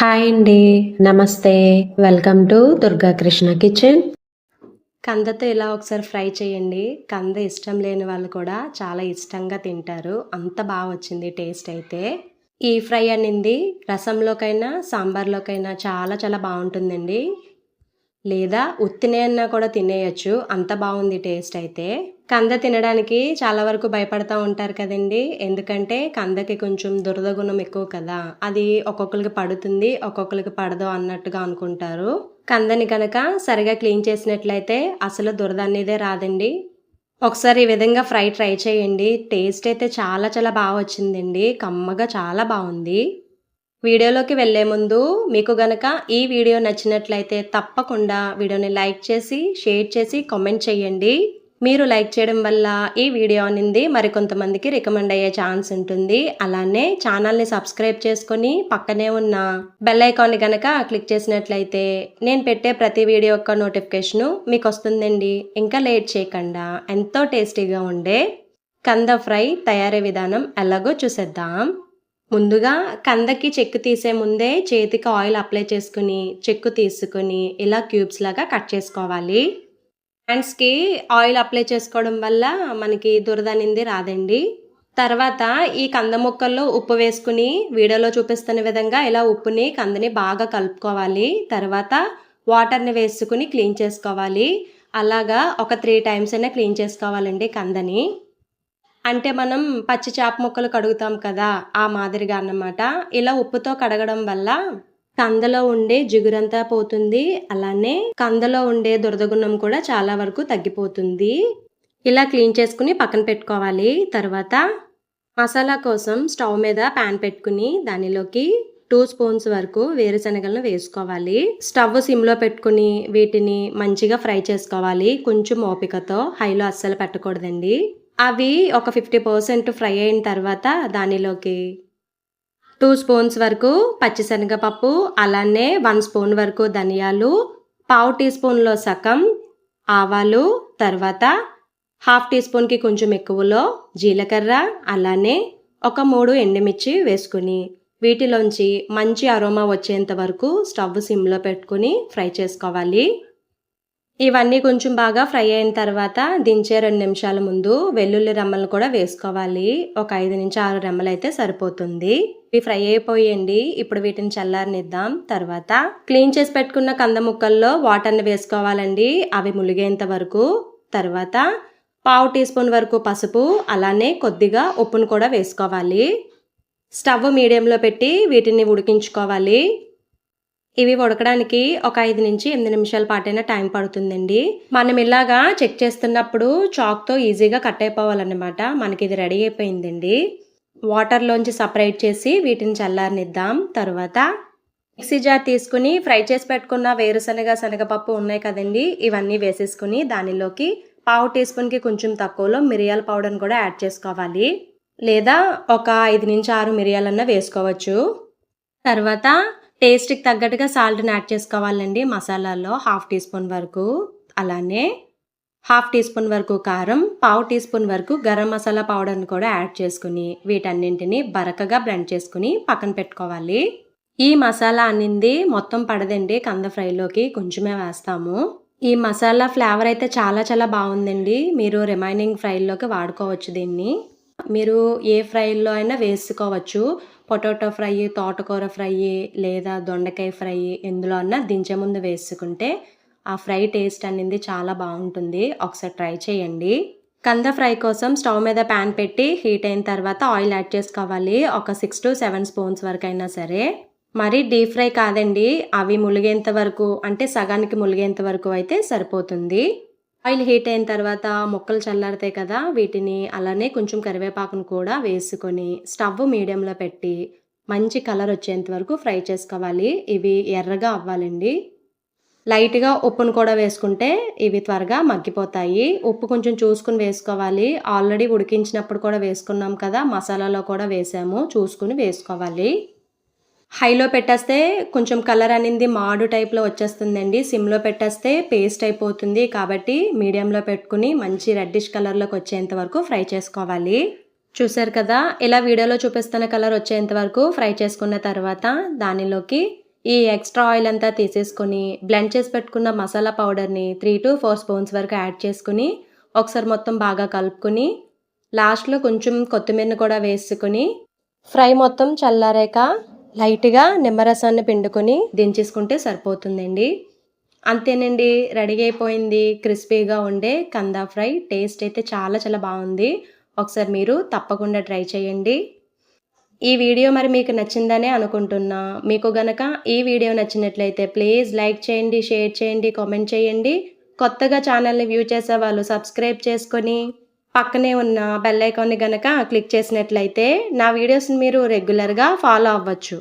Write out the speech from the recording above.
Hi అండి. నమస్తే. Welcome to Durga Krishna kitchen. కందతో ఇలా ఒకసారి ఫ్రై చేయండి. కంద ఇష్టం లేని వాళ్ళు కూడా చాలా ఇష్టంగా తింటారు. అంత బాగా వచ్చింది టేస్ట్ అయితే. ఈ ఫ్రై అనింది రసంలోకైనా సాంబార్లోకైనా చాలా చాలా బాగుంటుందండి. లేదా ఉత్తినే అన్నా కూడా తినేయచ్చు. అంత బాగుంది టేస్ట్ అయితే. కంద తినడానికి చాలా వరకు భయపడతా ఉంటారు కదండి. ఎందుకంటే కందకి కొంచెం దురద గుణం ఎక్కువ కదా. అది ఒక్కొక్కరికి పడుతుంది ఒక్కొక్కరికి పడదు అన్నట్టుగా అనుకుంటారు. కందని కనుక సరిగా క్లీన్ చేసినట్లయితే అసలు దురద అనేదే రాదండి. ఒకసారి ఈ విధంగా ఫ్రై ట్రై చేయండి. టేస్ట్ అయితే చాలా చాలా బాగా వచ్చిందండి. కమ్మగా చాలా బాగుంది. వీడియోలోకి వెళ్ళే ముందు మీకు గనక ఈ వీడియో నచ్చినట్లయితే తప్పకుండా వీడియోని లైక్ చేసి షేర్ చేసి కామెంట్ చేయండి. మీరు లైక్ చేయడం వల్ల ఈ వీడియో అనేది మరికొంతమందికి రికమెండ్ అయ్యే ఛాన్స్ ఉంటుంది. అలానే ఛానల్ని సబ్స్క్రైబ్ చేసుకొని పక్కనే ఉన్న బెల్ ఐకాన్ని గనక క్లిక్ చేసినట్లయితే నేను పెట్టే ప్రతి వీడియో యొక్క నోటిఫికేషను మీకు వస్తుందండి. ఇంకా లేట్ చేయకుండా ఎంతో టేస్టీగా ఉండే కంద ఫ్రై తయారీ విధానం ఎలాగో చూసేద్దాం. ముందుగా కందకి చెక్కు తీసే ముందే చేతికి ఆయిల్ అప్లై చేసుకుని చెక్కు తీసుకుని ఇలా క్యూబ్స్ లాగా కట్ చేసుకోవాలి. హ్యాండ్స్కి ఆయిల్ అప్లై చేసుకోవడం వల్ల మనకి దురదనింది రాదండి. తర్వాత ఈ కంద ముక్కల్లో ఉప్పు వేసుకుని వీడియోలో చూపిస్తున్న విధంగా ఇలా ఉప్పుని కందని బాగా కలుపుకోవాలి. తర్వాత వాటర్ని వేసుకుని క్లీన్ చేసుకోవాలి. అలాగా ఒక త్రీ టైమ్స్ అయినా క్లీన్ చేసుకోవాలండి కందని. అంటే మనం పచ్చి చేప ముక్కలు కడుగుతాం కదా ఆ మాదిరిగా అన్నమాట. ఇలా ఉప్పుతో కడగడం వల్ల కందలో ఉండే జిగురంతా పోతుంది అలానే కందలో ఉండే దురదగుణం కూడా చాలా వరకు తగ్గిపోతుంది. ఇలా క్లీన్ చేసుకుని పక్కన పెట్టుకోవాలి. తర్వాత మసాలా కోసం స్టవ్ మీద ప్యాన్ పెట్టుకుని దానిలోకి టూ స్పూన్స్ వరకు వేరుశనగలను వేసుకోవాలి. స్టవ్ సిమ్లో పెట్టుకుని వీటిని మంచిగా ఫ్రై చేసుకోవాలి. కొంచెం ఓపికతో హైలో అస్సలు పెట్టకూడదండి. అవి ఒక ఫిఫ్టీ పర్సెంట్ ఫ్రై అయిన తర్వాత దానిలోకి టూ స్పూన్స్ వరకు పచ్చిశనగపప్పు అలానే వన్ స్పూన్ వరకు ధనియాలు పావు టీ స్పూన్లో సగం ఆవాలు తర్వాత హాఫ్ టీ స్పూన్కి కొంచెం ఎక్కువలో జీలకర్ర అలానే ఒక మూడు ఎండుమిర్చి వేసుకుని వీటిలోంచి మంచి అరోమా వచ్చేంత వరకు స్టవ్ సిమ్లో పెట్టుకుని ఫ్రై చేసుకోవాలి. ఇవన్నీ కొంచెం బాగా ఫ్రై అయిన తర్వాత దించే రెండు నిమిషాల ముందు వెల్లుల్లి రెమ్మలు కూడా వేసుకోవాలి. ఒక ఐదు నుంచి ఆరు రెమ్మలు అయితే సరిపోతుంది. ఇవి ఫ్రై అయిపోయండి. ఇప్పుడు వీటిని చల్లారనిద్దాం. తర్వాత క్లీన్ చేసి పెట్టుకున్న కంద ముక్కల్లో వాటర్ని వేసుకోవాలండి. అవి ములిగేంత వరకు. తర్వాత పావు టీ స్పూన్ వరకు పసుపు అలానే కొద్దిగా ఉప్పును కూడా వేసుకోవాలి. స్టవ్ మీడియంలో పెట్టి వీటిని ఉడికించుకోవాలి. ఇవి ఉడకడానికి ఒక ఐదు నుంచి ఎనిమిది నిమిషాల పాటైనా టైం పడుతుందండి. మనం ఇలాగా చెక్ చేస్తున్నప్పుడు చాక్తో ఈజీగా కట్ అయిపోవాలన్నమాట. మనకి ఇది రెడీ అయిపోయిందండి. వాటర్లోంచి సపరేట్ చేసి వీటిని చల్లారనిద్దాం. తర్వాత మిక్సీ జార్ తీసుకుని ఫ్రై చేసి పెట్టుకున్న వేరుశనగ శనగపప్పు ఉన్నాయి కదండి ఇవన్నీ వేసేసుకుని దానిలోకి పావు టీ స్పూన్కి కొంచెం తక్కువలో మిరియాల పౌడర్ని కూడా యాడ్ చేసుకోవాలి. లేదా ఒక ఐదు నుంచి ఆరు మిరియాలన్నా వేసుకోవచ్చు. తర్వాత టేస్ట్కి తగ్గట్టుగా సాల్ట్ని యాడ్ చేసుకోవాలండి మసాలాల్లో హాఫ్ టీ స్పూన్ వరకు. అలానే హాఫ్ టీ స్పూన్ వరకు కారం పావు టీ స్పూన్ వరకు గరం మసాలా పౌడర్ని కూడా యాడ్ చేసుకుని వీటన్నింటిని బరకగా బ్లెండ్ చేసుకుని పక్కన పెట్టుకోవాలి. ఈ మసాలా అన్నింది మొత్తం పడదండి కంద ఫ్రైలోకి కొంచెమే వేస్తాము. ఈ మసాలా ఫ్లేవర్ అయితే చాలా చాలా బాగుందండి. మీరు రిమైనింగ్ ఫ్రైల్లోకి వాడుకోవచ్చు దీన్ని. మీరు ఏ ఫ్రైల్లో అయినా వేసుకోవచ్చు. పొటాటో ఫ్రై తోటకూర ఫ్రై లేదా దొండకాయ ఫ్రై ఎందులో అన్నా దించే ముందు వేసుకుంటే ఆ ఫ్రై టేస్ట్ అనేది చాలా బాగుంటుంది. ఒకసారి ట్రై చేయండి. కంద ఫ్రై కోసం స్టవ్ మీద ప్యాన్ పెట్టి హీట్ అయిన తర్వాత ఆయిల్ యాడ్ చేసుకోవాలి. ఒక సిక్స్ టు సెవెన్ స్పూన్స్ వరకు అయినా సరే. మరి డీప్ ఫ్రై కాదండి. అవి ములిగేంత వరకు అంటే సగానికి ములిగేంత వరకు అయితే సరిపోతుంది. ఆయిల్ హీట్ అయిన తర్వాత ముక్కలు చల్లారుతాయి కదా వీటిని అలానే కొంచెం కరివేపాకును కూడా వేసుకొని స్టవ్ మీడియంలో పెట్టి మంచి కలర్ వచ్చేంత వరకు ఫ్రై చేసుకోవాలి. ఇవి ఎర్రగా అవ్వాలండి. లైట్గా ఉప్పును కూడా వేసుకుంటే ఇవి త్వరగా మగ్గిపోతాయి. ఉప్పు కొంచెం చూసుకుని వేసుకోవాలి. ఆల్రెడీ ఉడికించినప్పుడు కూడా వేసుకున్నాం కదా మసాలాలో కూడా వేసాము చూసుకుని వేసుకోవాలి. హైలో పెట్టేస్తే కొంచెం కలర్ అనేది మాడు టైప్లో వచ్చేస్తుందండి. సిమ్లో పెట్టేస్తే పేస్ట్ అయిపోతుంది కాబట్టి మీడియంలో పెట్టుకుని మంచి రెడ్డిష్ కలర్లోకి వచ్చేంత వరకు ఫ్రై చేసుకోవాలి. చూసారు కదా ఇలా వీడియోలో చూపిస్తున్న కలర్ వచ్చేంత వరకు ఫ్రై చేసుకున్న తర్వాత దానిలోకి ఈ ఎక్స్ట్రా ఆయిల్ అంతా తీసేసుకొని బ్లెండ్ చేసి పెట్టుకున్న మసాలా పౌడర్ని త్రీ టు ఫోర్ స్పూన్స్ వరకు యాడ్ చేసుకుని ఒకసారి మొత్తం బాగా కలుపుకొని లాస్ట్లో కొంచెం కొత్తిమీరని కూడా వేసుకుని ఫ్రై మొత్తం చల్లారాక లైట్గా నిమ్మరసాన్ని పిండుకొని దించేసుకుంటే సరిపోతుందండి. అంతేనండి రెడీ అయిపోయింది క్రిస్పీగా ఉండే కందా ఫ్రై. టేస్ట్ అయితే చాలా చాలా బాగుంది. ఒకసారి మీరు తప్పకుండా ట్రై చేయండి. ఈ వీడియో మరి మీకు నచ్చిందనే అనుకుంటున్నా. మీకు గనక ఈ వీడియో నచ్చినట్లయితే ప్లీజ్ లైక్ చేయండి షేర్ చేయండి కామెంట్ చేయండి. కొత్తగా ఛానల్ని వ్యూ చేసే వాళ్ళు సబ్స్క్రైబ్ చేసుకొని పక్కనే ఉన్న బెల్ ఐకాన్ని గనక క్లిక్ చేసినట్లయితే నా వీడియోస్ని మీరు రెగ్యులర్గా ఫాలో అవ్వచ్చు.